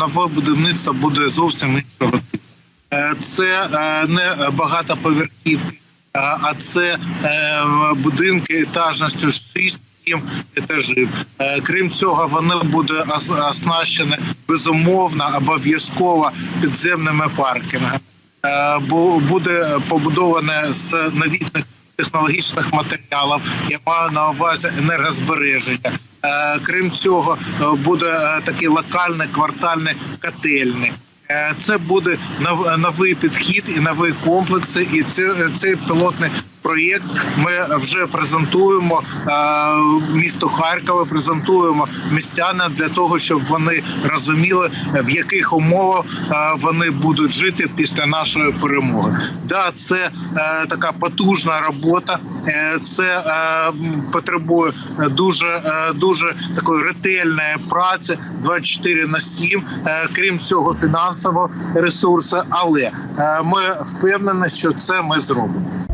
нове будівництво буде зовсім іншого. Е, Це е, не багатоповерхівки, а- це е, будинки етажністю 6-7 етажів. Е, Крім цього, вони будуть ос- оснащені безумовно обов'язково підземними паркінгами. Бу- Буде побудоване з новітних технологічних матеріалів. Я маю на увазі енергозбереження. Е, Крім цього, е, буде е, такий локальний квартальний котельний. Це буде нов- новий підхід і нові комплекси. І це цей пілотний проєкт ми вже презентуємо е, місту Харкова, презентуємо містянам для того, щоб вони розуміли в яких умовах е, вони будуть жити після нашої перемоги. Да, це е, така потужна робота. Це потребує дуже дуже такої ретельної праці 24 на 7, е, крім цього фінансового ресурсу. Але ми впевнені, що це ми зробимо.